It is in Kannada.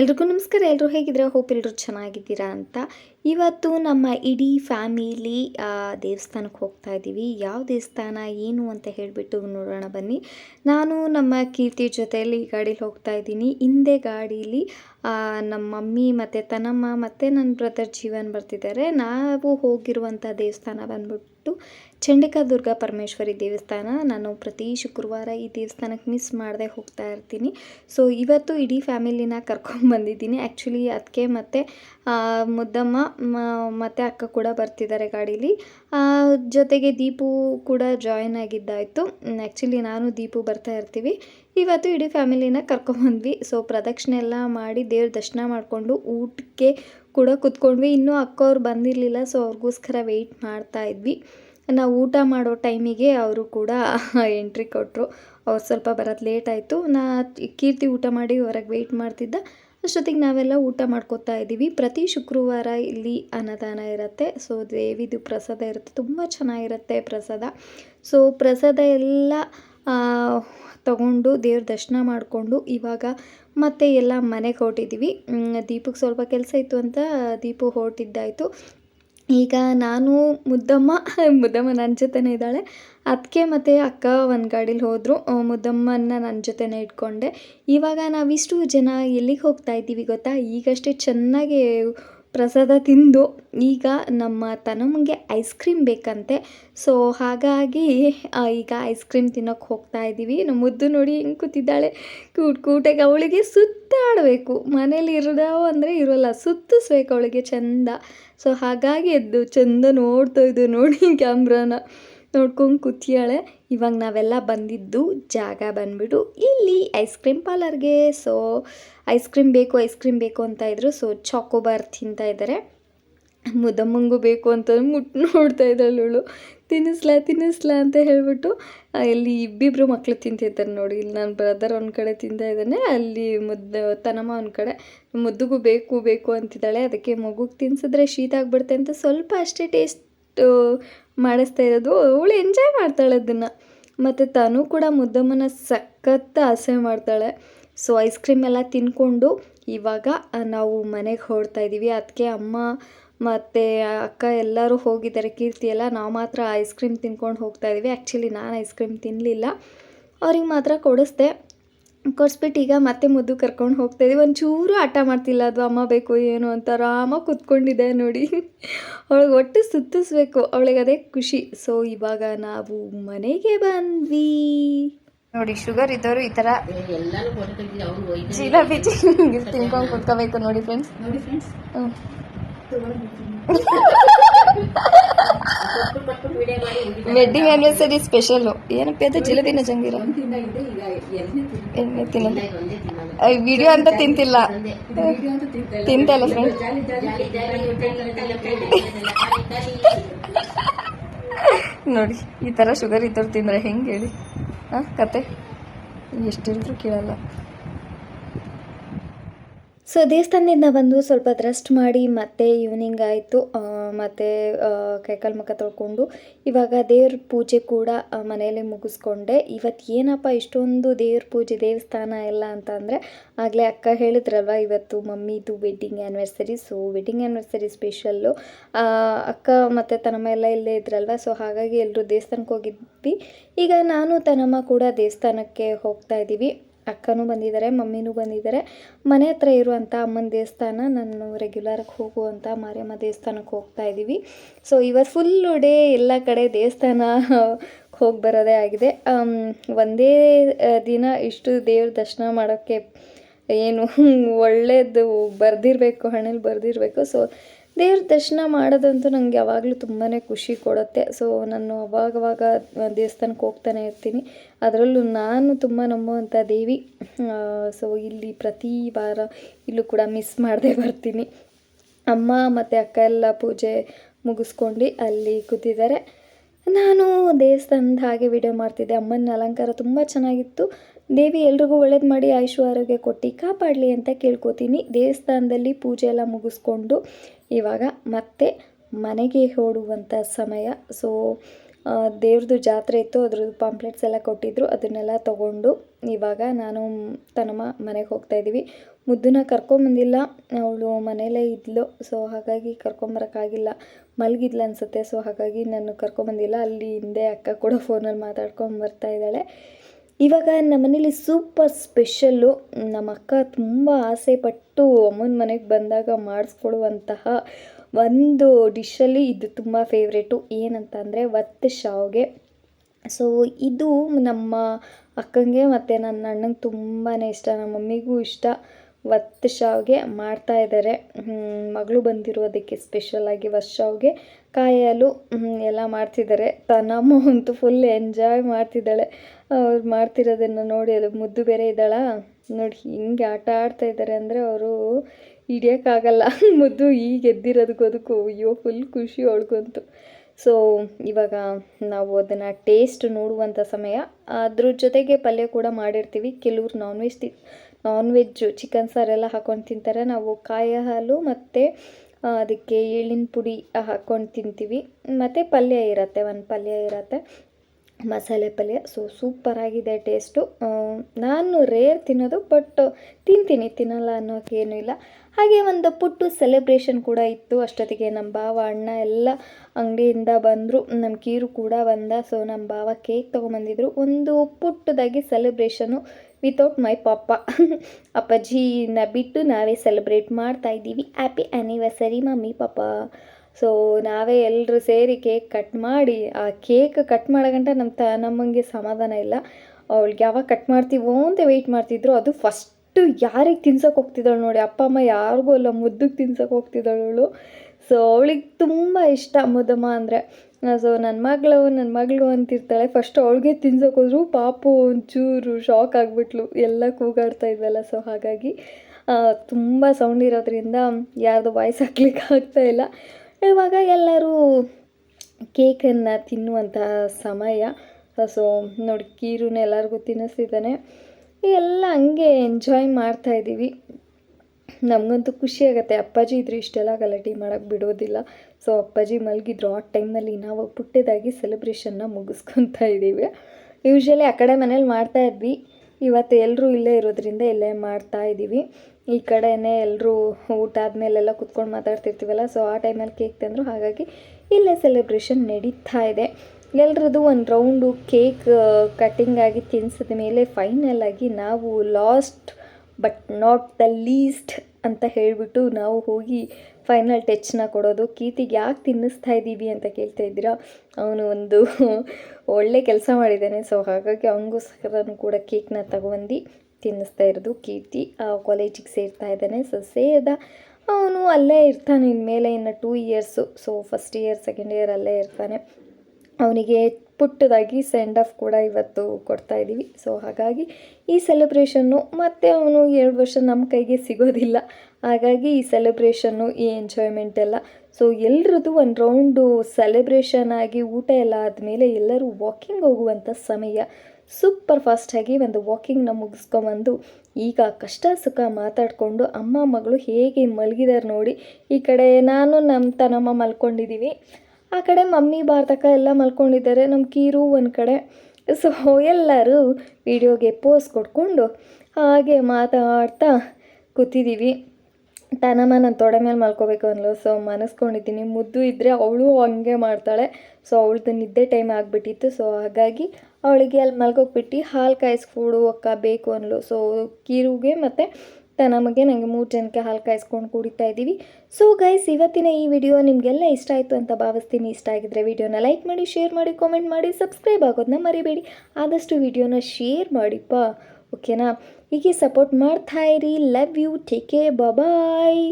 ಎಲ್ರಿಗೂ ನಮಸ್ಕಾರ. ಎಲ್ಲರೂ ಹೇಗಿದ್ರೆ ಹೋಪ್ ಎಲ್ಲರೂ ಚೆನ್ನಾಗಿದ್ದೀರಾ ಅಂತ. ಇವತ್ತು ನಮ್ಮ ಇಡೀ ಫ್ಯಾಮಿಲಿ ದೇವಸ್ಥಾನಕ್ಕೆ ಹೋಗ್ತಾ ಇದ್ದೀವಿ. ಯಾವ ದೇವಸ್ಥಾನ, ಏನು ಅಂತ ಹೇಳಿಬಿಟ್ಟು ನೋಡೋಣ ಬನ್ನಿ. ನಾನು ನಮ್ಮ ಕೀರ್ತಿ ಜೊತೆಯಲ್ಲಿ ಗಾಡೀಲಿ ಹೋಗ್ತಾ ಇದ್ದೀನಿ. ಹಿಂದೆ ಗಾಡೀಲಿ ನಮ್ಮ ಮಮ್ಮಿ ಮತ್ತು ತನಮ್ಮ ಮತ್ತು ನನ್ನ ಬ್ರದರ್ ಜೀವನ್ ಬರ್ತಿದ್ದಾರೆ. ನಾವು ಹೋಗಿರುವಂಥ ದೇವಸ್ಥಾನ ಬಂದ್ಬಿಟ್ಟು ಚಂಡಿಕಾ ದುರ್ಗಾ ಪರಮೇಶ್ವರಿ ದೇವಸ್ಥಾನ. ನಾನು ಪ್ರತಿ ಶುಕ್ರವಾರ ಈ ದೇವಸ್ಥಾನಕ್ಕೆ ಮಿಸ್ ಮಾಡದೆ ಹೋಗ್ತಾ ಇರ್ತೀನಿ. ಸೊ ಇವತ್ತು ಇಡೀ ಫ್ಯಾಮಿಲಿನ ಕರ್ಕೊಂಡ್ಬಂದಿದ್ದೀನಿ ಆ್ಯಕ್ಚುಲಿ ಅದಕ್ಕೆ ಮತ್ತು ಮುದ್ದಮ್ಮ ಮತ್ತು ಅಕ್ಕ ಕೂಡ ಬರ್ತಿದ್ದಾರೆ ಗಾಡೀಲಿ. ಜೊತೆಗೆ ದೀಪು ಕೂಡ ಜಾಯ್ನ್ ಆಗಿದ್ದಾಯಿತು. ಆ್ಯಕ್ಚುಲಿ ನಾನು ದೀಪು ಬರ್ತಾ ಇರ್ತೀವಿ. ಇವತ್ತು ಇಡೀ ಫ್ಯಾಮಿಲಿನ ಕರ್ಕೊಂಬಂದ್ವಿ. ಸೊ ಪ್ರದಕ್ಷಿಣೆ ಎಲ್ಲ ಮಾಡಿ ದೇವ್ರ ದರ್ಶನ ಮಾಡಿಕೊಂಡು ಊಟಕ್ಕೆ ಕೂಡ ಕುತ್ಕೊಂಡ್ವಿ. ಇನ್ನೂ ಅಕ್ಕ ಅವ್ರು ಬಂದಿರಲಿಲ್ಲ ಸೊ ಅವ್ರಿಗೋಸ್ಕರ ವೆಯ್ಟ್ ಮಾಡ್ತಾ ಇದ್ವಿ. ನಾವು ಊಟ ಮಾಡೋ ಟೈಮಿಗೆ ಅವರು ಕೂಡ ಎಂಟ್ರಿ ಕೊಟ್ಟರು ಅವ್ರು ಸ್ವಲ್ಪ ಬರೋದು ಲೇಟ್ ಆಯಿತು. ನಾ ಕೀರ್ತಿ ಊಟ ಮಾಡಿ ಹೊರಗೆ ವೆಯ್ಟ್ ಮಾಡ್ತಿದ್ದ. ಅಷ್ಟೊತ್ತಿಗೆ ನಾವೆಲ್ಲ ಊಟ ಮಾಡ್ಕೋತಾ ಇದ್ದೀವಿ. ಪ್ರತಿ ಶುಕ್ರವಾರ ಇಲ್ಲಿ ಅನ್ನದಾನ ಇರುತ್ತೆ. ಸೊ ದೇವಿದು ಪ್ರಸಾದ ಇರುತ್ತೆ. ತುಂಬ ಚೆನ್ನಾಗಿರುತ್ತೆ ಪ್ರಸಾದ. ಸೊ ಪ್ರಸಾದ ಎಲ್ಲ ತಗೊಂಡು ದೇವ್ರ ದರ್ಶನ ಮಾಡಿಕೊಂಡು ಇವಾಗ ಮತ್ತೆ ಎಲ್ಲ ಮನೆಗೆ ಹೊರಟಿದ್ದೀವಿ ದೀಪಕ್ಕೆ ಸ್ವಲ್ಪ ಕೆಲಸ ಇತ್ತು ಅಂತ ದೀಪು ಹೊರಟಿದ್ದಾಯಿತು. ಈಗ ನಾನು, ಮುದ್ದಮ್ಮ ಮುದ್ದಮ್ಮ ನನ್ನ ಜೊತೆನೇ ಇದ್ದಾಳೆ. ಅದಕ್ಕೆ ಮತ್ತು ಅಕ್ಕ ಒಂದು ಗಾಡೀಲಿ ಹೋದರು. ಮುದ್ದಮ್ಮನ ನನ್ನ ಜೊತೆನೇ ಇಟ್ಕೊಂಡೆ. ಇವಾಗ ನಾವಿಷ್ಟು ಜನ ಎಲ್ಲಿಗೆ ಹೋಗ್ತಾ ಇದ್ದೀವಿ ಗೊತ್ತಾ? ಈಗಷ್ಟೇ ಚೆನ್ನಾಗಿ ಪ್ರಸಾದ ತಿಂದು ಈಗ ನಮ್ಮ ತನಮಗೆ ಐಸ್ ಕ್ರೀಮ್ ಬೇಕಂತೆ. ಸೊ ಹಾಗಾಗಿ ಈಗ ಐಸ್ ಕ್ರೀಮ್ ತಿನ್ನೋಕ್ಕೆ ಹೋಗ್ತಾ ಇದ್ದೀವಿ ನಮ್ಮ ಮುದ್ದು ನೋಡಿ ಹೆಂಗೆ ಕೂತಿದ್ದಾಳೆ. ಕೂಟ್, ಕೂಟಾಗಿ ಅವಳಿಗೆ ಸುತ್ತಾಡಬೇಕು. ಮನೇಲಿ ಇರೋದಾವ ಅಂದರೆ ಇರೋಲ್ಲ, ಸುತ್ತಿಸ್ಬೇಕು ಅವಳಿಗೆ ಚಂದ. ಸೊ ಹಾಗಾಗಿ ಎದ್ದು ಚಂದ ನೋಡ್ತಾ ಇದ್ದು ನೋಡಿ ಕ್ಯಾಮ್ರಾನ. ನೋಡ್ಕೊಂಡು ಕೂತಿಯಾಳೆ ಇವಾಗ ನಾವೆಲ್ಲ ಬಂದಿದ್ದು ಜಾಗ ಬಂದ್ಬಿಟ್ಟು ಇಲ್ಲಿ ಐಸ್ ಕ್ರೀಮ್ ಪಾರ್ಲರ್ಗೆ. ಸೊ ಐಸ್ ಕ್ರೀಮ್ ಬೇಕು, ಐಸ್ ಕ್ರೀಮ್ ಬೇಕು ಅಂತ ಇದ್ರು. ಸೊ ಚಾಕೋಬಾರ್ ತಿಂತಾ ಇದ್ದಾರೆ ಮುದಮ್ಮಂಗೂ ಬೇಕು ಅಂತ ಮುಟ್ಟು ನೋಡ್ತಾ ಇದ್ದಾಳೆ ತಿನ್ನಿಸ್ಲಾ ತಿನ್ನಿಸ್ಲಾ ಅಂತ ಹೇಳ್ಬಿಟ್ಟು ಇಲ್ಲಿ ಇಬ್ಬಿಬ್ರು ಮಕ್ಳು ತಿಂತಿದ್ದಾರೆ ನೋಡಿ. ಇಲ್ಲಿ ನನ್ನ ಬ್ರದರ್ ಒಂದು ಕಡೆ ತಿಂತಾ ಇದ್ದಾನೆ, ಅಲ್ಲಿ ಮುದ್ದ, ತನಮ್ಮ ಒಂದು ಕಡೆ. ಮುದ್ದುಗೂ ಬೇಕು ಬೇಕು ಅಂತಿದ್ದಾಳೆ. ಅದಕ್ಕೆ ಮಗುಗೆ ತಿನ್ಸಿದ್ರೆ ಶೀತ ಆಗ್ಬಿಡ್ತೆ ಅಂತ ಸ್ವಲ್ಪ ಅಷ್ಟೇ ಟೇಸ್ಟ್ ಮಾಡಿಸ್ತಾ ಇರೋದು. ಅವಳು ಎಂಜಾಯ್ ಮಾಡ್ತಾಳೆ ಅದನ್ನು ಮತ್ತು ತಾನು ಕೂಡ ಮುದ್ದಮ್ಮನ ಸಖತ್ತು ಆಸೆ ಮಾಡ್ತಾಳೆ. ಸೊ ಐಸ್ ಕ್ರೀಮ್ ಎಲ್ಲ ತಿನ್ಕೊಂಡು ಇವಾಗ ನಾವು ಮನೆಗೆ ಹೊರಡ್ತಾ ಇದ್ದೀವಿ ಅದಕ್ಕೆ ಅಮ್ಮ ಮತ್ತು ಅಕ್ಕ ಎಲ್ಲರೂ ಹೋಗಿದ್ದಾರೆ. ಕೀರ್ತಿ ಎಲ್ಲ, ನಾವು ಮಾತ್ರ ಐಸ್ ಕ್ರೀಮ್ ತಿನ್ಕೊಂಡು ಹೋಗ್ತಾ ಇದ್ದೀವಿ ಆ್ಯಕ್ಚುಲಿ ನಾನು ಐಸ್ ಕ್ರೀಮ್ ತಿನ್ನಲಿಲ್ಲ ಅವ್ರಿಗೆ ಮಾತ್ರ ಕೊಡಿಸ್ದೆ. ಕೊಡಿಸ್ಬಿಟ್ಟು ಈಗ ಮತ್ತೆ ಮುದ್ದು ಕರ್ಕೊಂಡು ಹೋಗ್ತಾ ಇದೀವಿ. ಒಂಚೂರು ಆಟ ಮಾಡ್ತಿಲ್ಲ. ಅದು ಅಮ್ಮ ಬೇಕು, ಏನು ಅಂತ ಆರಾಮಾಗಿ ಕೂತ್ಕೊಂಡಿದೆ ನೋಡಿ. ಅವಳಿಗೆ ಒಟ್ಟು ಸುತ್ತಿಸ್ಬೇಕು. ಅವಳಿಗೆ ಅದೇ ಖುಷಿ. ಸೊ ಇವಾಗ ನಾವು ಮನೆಗೆ ಬಂದ್ವಿ. ನೋಡಿ ಶುಗರ್ ಇದ್ದವರು ಈ ತರ ಜಿಲಾಬಿ ತಿನ್ಕೊಂಡು ಕುತ್ಕೋಬೇಕು ನೋಡಿ ಫ್ರೆಂಡ್ಸ್ ನೋಡಿ ಫ್ರೆಂಡ್ಸ್ ಪಟ್ಟು ಪಟ್ಟು ವಿಡಿಯೋ ಮಾಡಿ ಹೋಗಿದ್ದೆ. ವೆಡ್ಡಿಂಗ್ ಆನಿವರ್ಸರಿ ಸ್ಪೆಷಲ್ ಏನಪ್ಪ ಅದು ಜಿಲೇಬಿನ ಜಂಗಿರ ಎಣ್ಣೆ ತಿನ್ನೋದು ವಿಡಿಯೋ ಅಂತ ತಿಂತಿಲ್ಲ ತಿಂತಲ್ಲ ಫ್ರೆಂಡ್ ನೋಡಿ ಈ ಥರ ಶುಗರ್ ಇದ್ದವ್ರು ತಿಂದ್ರೆ ಹೆಂಗೆ ಹೇಳಿ ಹಾಂ ಕತೆ. ಎಷ್ಟಿದ್ರು ಕೇಳಲ್ಲ. ಸೊ ದೇವಸ್ಥಾನದಿಂದ ಬಂದು ಸ್ವಲ್ಪ ರೆಸ್ಟ್ ಮಾಡಿ ಮತ್ತೆ ಈವ್ನಿಂಗ್ ಆಯಿತು. ಮತ್ತು ಕೈಕಾಲು ಮುಖ ತೊಳ್ಕೊಂಡು ಇವಾಗ ದೇವ್ರ ಪೂಜೆ ಕೂಡ ಮನೆಯಲ್ಲೇ ಮುಗಿಸ್ಕೊಂಡೆ. ಇವತ್ತು ಏನಪ್ಪ ಇಷ್ಟೊಂದು ದೇವ್ರ ಪೂಜೆ, ದೇವಸ್ಥಾನ ಎಲ್ಲ ಅಂತ ಅಂದರೆ ಆಗಲೇ ಅಕ್ಕ ಹೇಳಿದ್ರಲ್ವ, ಇವತ್ತು ಮಮ್ಮಿದು wedding anniversary so wedding anniversary special ಅಕ್ಕ ಮತ್ತು ತನ್ನಮ್ಮ ಎಲ್ಲ ಇಲ್ಲೇ ಇದ್ರಲ್ವ ಸೊ ಹಾಗಾಗಿ ಎಲ್ಲರೂ ದೇವಸ್ಥಾನಕ್ಕೆ ಹೋಗಿದ್ವಿ. ಈಗ ನಾನು ತನ್ನಮ್ಮ ಕೂಡ ದೇವಸ್ಥಾನಕ್ಕೆ ಹೋಗ್ತಾ ಇದ್ದೀವಿ ಅಕ್ಕನೂ ಬಂದಿದ್ದಾರೆ, ಮಮ್ಮಿನೂ ಬಂದಿದ್ದಾರೆ. ಮನೆ ಹತ್ರ ಇರುವಂಥ ಅಮ್ಮನ ದೇವಸ್ಥಾನ, ನಾನು ರೆಗ್ಯುಲರಾಗಿ ಹೋಗುವಂಥ ಮಾರಿಯಮ್ಮ ದೇವಸ್ಥಾನಕ್ಕೆ ಹೋಗ್ತಾ ಇದ್ದೀವಿ. ಸೊ ಇವತ್ತು ಫುಲ್ಲು ಡೇ ಎಲ್ಲ ಕಡೆ ದೇವಸ್ಥಾನ ಹೋಗಿ ಬರೋದೇ ಆಗಿದೆ. ಒಂದೇ ದಿನ ಇಷ್ಟು ದೇವ್ರ ದರ್ಶನ ಮಾಡೋಕ್ಕೆ ಏನು ಒಳ್ಳೇದು ಬರೆದಿರಬೇಕು, ಹಣೆಲಿ ಬರೆದಿರಬೇಕು. ಸೊ ದೇವ್ರ ದರ್ಶನ ಮಾಡೋದಂತೂ ನನಗೆ ಯಾವಾಗಲೂ ತುಂಬಾ ಖುಷಿ ಕೊಡುತ್ತೆ. ಸೊ ನಾನು ಅವಾಗವಾಗ ದೇವಸ್ಥಾನಕ್ಕೆ ಹೋಗ್ತಾನೆ ಇರ್ತೀನಿ. ಅದರಲ್ಲೂ ನಾನು ತುಂಬ ನಂಬುವಂಥ ದೇವಿ. ಸೊ ಇಲ್ಲಿ ಪ್ರತಿ ವಾರ ಇಲ್ಲೂ ಕೂಡ ಮಿಸ್ ಮಾಡದೆ ಬರ್ತೀನಿ. ಅಮ್ಮ ಮತ್ತು ಅಕ್ಕ ಎಲ್ಲ ಪೂಜೆ ಮುಗಿಸ್ಕೊಂಡು ಅಲ್ಲಿ ಕೂತಿದ್ದಾರೆ. ನಾನು ದೇವಸ್ಥಾನದ ಹಾಗೆ ವಿಡಿಯೋ ಮಾಡ್ತಿದ್ದೆ. ಅಮ್ಮನ ಅಲಂಕಾರ ತುಂಬ ಚೆನ್ನಾಗಿತ್ತು. ದೇವಿ ಎಲ್ರಿಗೂ ಒಳ್ಳೇದು ಮಾಡಿ ಆಯುಷು ಕೊಟ್ಟು ಕಾಪಾಡಲಿ ಅಂತ ಕೇಳ್ಕೊತೀನಿ. ದೇವಸ್ಥಾನದಲ್ಲಿ ಪೂಜೆ ಎಲ್ಲ ಮುಗಿಸ್ಕೊಂಡು ಇವಾಗ ಮತ್ತೆ ಮನೆಗೆ ಹೋಡುವಂಥ ಸಮಯ. ಸೊ ದೇವ್ರದ್ದು ಜಾತ್ರೆ ಇತ್ತು, ಅದ್ರದ್ದು ಪಾಂಪ್ಲೆಟ್ಸ್ ಎಲ್ಲ ಕೊಟ್ಟಿದ್ರು, ಅದನ್ನೆಲ್ಲ ತೊಗೊಂಡು ಇವಾಗ ನಾನು ತನ್ನಮ್ಮ ಮನೆಗೆ ಹೋಗ್ತಾ ಇದ್ದೀವಿ ಮುದ್ದನ್ನ ಕರ್ಕೊಂಬಂದಿಲ್ಲ, ಅವಳು ಮನೇಲೇ ಇದ್ಲು ಸೊ ಹಾಗಾಗಿ ಕರ್ಕೊಂಬರೋಕ್ಕಾಗಿಲ್ಲ ಮಲಗಿದ್ಲು ಅನಿಸುತ್ತೆ ಸೊ ಹಾಗಾಗಿ ನಾನು ಕರ್ಕೊಂಬಂದಿಲ್ಲ. ಅಲ್ಲಿ ಹಿಂದೆ ಅಕ್ಕ ಕೂಡ ಫೋನಲ್ಲಿ ಮಾತಾಡ್ಕೊಂಡು ಬರ್ತಾ ಇದ್ದಾಳೆ. ಇವಾಗ ನಮ್ಮನೇಲಿ ಸೂಪರ್ ಸ್ಪೆಷಲ್ಲು ನಮ್ಮ ಅಕ್ಕ ತುಂಬ ಆಸೆ ಪಟ್ಟು ಅಮ್ಮನ ಮನೆಗೆ ಬಂದಾಗ ಮಾಡಿಸ್ಕೊಳ್ಳುವಂತಹ ಒಂದು ಡಿಶಲ್ಲಿ ಇದು ತುಂಬ ಫೇವ್ರೇಟು ಏನಂತ ಅಂದರೆ ಒತ್ತು ಶಾವ್ಗೆ. ಸೊ ಇದು ನಮ್ಮ ಅಕ್ಕಂಗೆ ಮತ್ತು ನನ್ನ ಅಣ್ಣಂಗೆ ತುಂಬಾ ಇಷ್ಟ. ನಮ್ಮ ಮಮ್ಮಿಗೂ ಇಷ್ಟ. ಒತ್ತು ಶಾವ್ಗೆ ಮಾಡ್ತಾ ಇದ್ದಾರೆ ಮಗಳು ಬಂದಿರೋದಕ್ಕೆ ಸ್ಪೆಷಲಾಗಿ ಒತ್ತು ಶಾವಿಗೆ ಕಾಯಲು ಎಲ್ಲ ಮಾಡ್ತಿದ್ದಾರೆ ತನ್ನಮ್ಮ ಅಂತೂ ಫುಲ್ ಎಂಜಾಯ್ ಮಾಡ್ತಿದ್ದಾಳೆ. ಅವ್ರು ಮಾಡ್ತಿರೋದನ್ನು ನೋಡಿ ಅದು ಮುದ್ದು ಬೇರೆ ಇದ್ದಾಳ? ನೋಡಿ ಹಿಂಗೆ ಆಟ ಆಡ್ತಾ ಇದ್ದಾರೆ ಅಂದರೆ ಅವರು ಹಿಡಿಯೋಕ್ಕಾಗಲ್ಲ. ಮುದ್ದು ಈಗ ಎದ್ದಿರೋದಕ್ಕೂ ಅಯ್ಯೋ ಫುಲ್ ಖುಷಿ ಅವಳಿಗಂತೂ. ಸೊ ಇವಾಗ ನಾವು ಅದನ್ನು ಟೇಸ್ಟ್ ನೋಡುವಂಥ ಸಮಯ. ಅದ್ರ ಜೊತೆಗೆ ಪಲ್ಯ ಕೂಡ ಮಾಡಿರ್ತೀವಿ. ಕೆಲವ್ರು ನಾನ್ ವೆಜ್ ತಿ ನಾನ್ ವೆಜ್ಜು ಚಿಕನ್ ಸಾರೆಲ್ಲ ಹಾಕೊಂಡು ತಿಂತಾರೆ. ನಾವು ಕಾಯಿ ಹಾಲು ಮತ್ತು ಅದಕ್ಕೆ ಎಳ್ಳಿನ ಪುಡಿ ಹಾಕ್ಕೊಂಡು ತಿಂತೀವಿ. ಮತ್ತು ಪಲ್ಯ ಇರುತ್ತೆ, ಒಂದು ಪಲ್ಯ ಇರುತ್ತೆ. ಮಸಾಲೆ ಪಲ್ಯ. ಸೊ ಸೂಪರಾಗಿದೆ ಟೇಸ್ಟು ನಾನು ರೇರ್ ತಿನ್ನೋದು ಬಟ್ ತಿಂತೀನಿ. ತಿನ್ನಲ್ಲ ಅನ್ನೋಕ್ಕೇನೂ ಇಲ್ಲ. ಹಾಗೆ ಒಂದು ಪುಟ್ಟು ಸೆಲೆಬ್ರೇಷನ್ ಕೂಡ ಇತ್ತು. ಅಷ್ಟೊತ್ತಿಗೆ ನಮ್ಮ ಭಾವ, ಅಣ್ಣ ಎಲ್ಲ ಅಂಗಡಿಯಿಂದ ಬಂದರು. ನಮ್ಮ ಕೀರು ಕೂಡ ಬಂದ. ಸೊ ನಮ್ಮ ಭಾವ ಕೇಕ್ ತೊಗೊಂಬಂದಿದ್ರು. ಒಂದು ಪುಟ್ಟದಾಗಿ ಸೆಲೆಬ್ರೇಷನು ವಿತೌಟ್ ಮೈ ಪಾಪ ಅಪ್ಪಾಜಿನ ಬಿಟ್ಟು ನಾವೇ ಸೆಲೆಬ್ರೇಟ್ ಮಾಡ್ತಾ ಇದ್ದೀವಿ. Happy anniversary mummy papa so ನಾವೇ ಎಲ್ಲರೂ ಸೇರಿ ಕೇಕ್ ಕಟ್ ಮಾಡಿ, ಆ ಕೇಕ್ ಕಟ್ ಮಾಡೋಗಂಟ ನಮ್ಮ ತ, ನಮ್ಮಂಗೆ ಸಮಾಧಾನ ಇಲ್ಲ. ಅವಳಿಗೆ ಯಾವಾಗ ಕಟ್ ಮಾಡ್ತೀವೋ ಅಂತ ವೆಯ್ಟ್ ಮಾಡ್ತಿದ್ರು. ಅದು ಫಸ್ಟು ಯಾರಿಗೆ ತಿನ್ಸೋಕೆ ಹೋಗ್ತಿದ್ದಾಳು ನೋಡಿ. ಅಪ್ಪ, ಅಮ್ಮ ಯಾರಿಗೂ ಅಲ್ಲ ಮುದ್ದಕ್ಕೆ ತಿನ್ಸೋಕೆ ಹೋಗ್ತಿದ್ದಾಳು ಅವಳು. ಸೊ ಅವಳಿಗೆ ತುಂಬ ಇಷ್ಟ ಮುದ್ದಮ್ಮ ಅಂದರೆ. ಸೊ ನನ್ನ ಮಗಳು ನನ್ನ ಮಗಳು ಅಂತಿರ್ತಾಳೆ. ಫಸ್ಟ್ ಅವಳಿಗೆ ತಿನ್ಸೋಕೆ ಹೋದ್ರು ಪಾಪು ಒಂಚೂರು ಶಾಕ್ ಆಗಿಬಿಟ್ಲು. ಎಲ್ಲ ಕೂಗಾಡ್ತಾ ಇದ್ವಲ್ಲ ಸೊ ಹಾಗಾಗಿ ತುಂಬ ಸೌಂಡ್ ಇರೋದ್ರಿಂದ ಯಾರ್ದು ವಾಯ್ಸ್ ಹಾಕ್ಲಿಕ್ಕೆ ಆಗ್ತಾ ಇಲ್ಲ. ಇವಾಗ ಎಲ್ಲರೂ ಕೇಕನ್ನು ತಿನ್ನುವಂಥ ಸಮಯ. ಸೊ ನೋಡಿ ಕೀರುನ ಎಲ್ಲರಿಗೂ ತಿನ್ನಿಸ್ತಿದ್ದಾನೆ. ಎಲ್ಲ ಹಂಗೆ ಎಂಜಾಯ್ ಮಾಡ್ತಾ ಇದ್ದೀವಿ ನಮಗಂತೂ ಖುಷಿ ಆಗುತ್ತೆ. ಅಪ್ಪಾಜಿ ಇದ್ರೆ ಇಷ್ಟೆಲ್ಲ ಗಲಾಟೆ ಮಾಡೋಕ್ಕೆ ಬಿಡೋದಿಲ್ಲ. ಸೊ ಅಪ್ಪಾಜಿ ಮಲಗಿದ್ರು. ಆ ಟೈಮಲ್ಲಿ ನಾವು ಪುಟ್ಟದಾಗಿ ಸೆಲೆಬ್ರೇಷನ್ನ ಮುಗಿಸ್ಕೊತಾ ಇದ್ದೀವಿ. ಯೂಶ್ವಲಿ ಆ ಕಡೆ ಮನೇಲಿ ಮಾಡ್ತಾ ಇದ್ವಿ. ಇವತ್ತು ಎಲ್ಲರೂ ಇಲ್ಲೇ ಇರೋದ್ರಿಂದ ಇಲ್ಲೇ ಮಾಡ್ತಾ ಇದ್ದೀವಿ. ಈ ಕಡೆಯೇ ಎಲ್ಲರೂ ಊಟ ಆದಮೇಲೆಲ್ಲ ಕುತ್ಕೊಂಡು ಮಾತಾಡ್ತಿರ್ತೀವಲ್ಲ ಸೊ ಆ ಟೈಮಲ್ಲಿ ಕೇಕ್ ತಂದರು. ಹಾಗಾಗಿ ಇಲ್ಲೇ ಸೆಲೆಬ್ರೇಷನ್ ನಡೀತಾ ಇದೆ. ಎಲ್ಲರದ್ದು ಒಂದು ರೌಂಡು ಕೇಕ್ ಕಟ್ಟಿಂಗ್ ಆಗಿ ತಿನ್ಸಿದ ಮೇಲೆ ಫೈನಲ್ ಆಗಿ ನಾವು last but not the least ಅಂತ ಹೇಳಿಬಿಟ್ಟು ನಾವು ಹೋಗಿ ಫೈನಲ್ ಟಚ್ನ ಕೊಡೋದು. ಕೀರ್ತಿಗೆ ಯಾಕೆ ತಿನ್ನಿಸ್ತಾ ಇದ್ದೀವಿ ಅಂತ ಕೇಳ್ತಾ ಇದ್ದೀರಾ? ಅವನು ಒಂದು ಒಳ್ಳೆ ಕೆಲಸ ಮಾಡಿದ್ದಾನೆ. ಸೊ ಹಾಗಾಗಿ ಅವನಿಗೋಸ್ಕರನೂ ಕೂಡ ಕೇಕ್ನ ತಗೊಂಡು ತಿನ್ನಿಸ್ತಾ ಇರೋದು ಕೀರ್ತಿ. ಕಾಲೇಜಿಗೆ ಸೇರ್ತಾ ಇದ್ದಾನೆ. ಸೊ ಸೇರಿದ ಅವನು ಅಲ್ಲೇ ಇರ್ತಾನೆ. ಇನ್ಮೇಲೆ ಇನ್ನು two years so first year second year ಅಲ್ಲೇ ಇರ್ತಾನೆ. ಅವನಿಗೆ ಪುಟ್ಟದಾಗಿ ಸೆಂಡ್ ಆಫ್ ಕೂಡ ಇವತ್ತು ಕೊಡ್ತಾ ಇದ್ದೀವಿ ಸೊ ಹಾಗಾಗಿ ಈ ಸೆಲೆಬ್ರೇಷನ್ನು ಮತ್ತೆ ಅವನು ಎರಡು ವರ್ಷ ನಮ್ಮ ಕೈಗೆ ಸಿಗೋದಿಲ್ಲ. ಹಾಗಾಗಿ ಈ ಸೆಲೆಬ್ರೇಷನ್ನು ಈ ಎಂಜಾಯ್ಮೆಂಟ್ ಎಲ್ಲ. ಸೊ ಎಲ್ರದ್ದು ಒಂದು ರೌಂಡು ಸೆಲೆಬ್ರೇಷನ್ ಆಗಿ ಊಟ ಎಲ್ಲ ಆದಮೇಲೆ ಎಲ್ಲರೂ ವಾಕಿಂಗ್ ಹೋಗುವಂಥ ಸಮಯ. ಸೂಪರ್ ಫಾಸ್ಟಾಗಿ ಒಂದು ವಾಕಿಂಗ್ನ ಮುಗಿಸ್ಕೊಂಬಂದು ಈಗ ಕಷ್ಟ ಸುಖ ಮಾತಾಡಿಕೊಂಡು ಅಮ್ಮ ಮಗಳು ಹೇಗೆ ಮಲಗಿದಾರೆ ನೋಡಿ. ಈ ಕಡೆ ನಾನು ನಮ್ಮ ತನಮ್ಮ ಮಲ್ಕೊಂಡಿದ್ದೀವಿ ಆ ಕಡೆ ಮಮ್ಮಿ ಭಾರತಕ್ಕ ಎಲ್ಲ ಮಲ್ಕೊಂಡಿದ್ದಾರೆ. ನಮ್ಮ ಕೀರು ಒಂದು ಕಡೆ. ಸೊ ಎಲ್ಲರೂ ವಿಡಿಯೋಗೆ ಪೋಸ್ ಕೊಟ್ಕೊಂಡು ಹಾಗೆ ಮಾತಾಡ್ತಾ ಕೂತಿದ್ದೀವಿ ತನಮ್ಮ ನನ್ನ ತೊಡೆ ಮೇಲೆ ಮಲ್ಕೋಬೇಕು ಅನ್ಲು ಸೊ ಮನಸ್ಕೊಂಡಿದ್ದೀನಿ. ಮುದ್ದು ಇದ್ದರೆ ಅವಳು ಹಂಗೆ ಮಾಡ್ತಾಳೆ. ಸೊ ಅವಳದು ನಿದ್ದೆ ಟೈಮ್ ಆಗಿಬಿಟ್ಟಿತ್ತು. ಸೊ ಹಾಗಾಗಿ ಅವಳಿಗೆ ಅಲ್ಲಿ ಮಲ್ಕೋಗ್ಬಿಟ್ಟು ಹಾಲು ಕಾಯಿಸ್ಕೊಡು ಅಕ್ಕ ಬೇಕು ಅನ್ಲು ಸೊ ಕೀರುಗೆ ಮತ್ತು ತನಮಗೆ ನನಗೆ ಮೂರು ಜನಕ್ಕೆ ಹಾಲು ಕಾಯಿಸ್ಕೊಂಡು ಕುಡಿತಾ ಇದ್ದೀವಿ. ಸೊ ಗೈಸ್ ಇವತ್ತಿನ ಈ ವಿಡಿಯೋ ನಿಮಗೆಲ್ಲ ಇಷ್ಟ ಆಯಿತು ಅಂತ ಭಾವಿಸ್ತೀನಿ. ಇಷ್ಟ ಆಗಿದ್ರೆ ವಿಡಿಯೋನ ಲೈಕ್ ಮಾಡಿ ಶೇರ್ ಮಾಡಿ ಕಾಮೆಂಟ್ ಮಾಡಿ ಸಬ್ಸ್ಕ್ರೈಬ್ ಆಗೋದನ್ನ ಮರಿಬೇಡಿ. ಆದಷ್ಟು ವಿಡಿಯೋನ ಶೇರ್ ಮಾಡಿಪ್ಪ. ಓಕೆನಾ ಹೀಗೆ ಸಪೋರ್ಟ್ ಮಾಡ್ತಾ ಇರಿ. Love you take care bye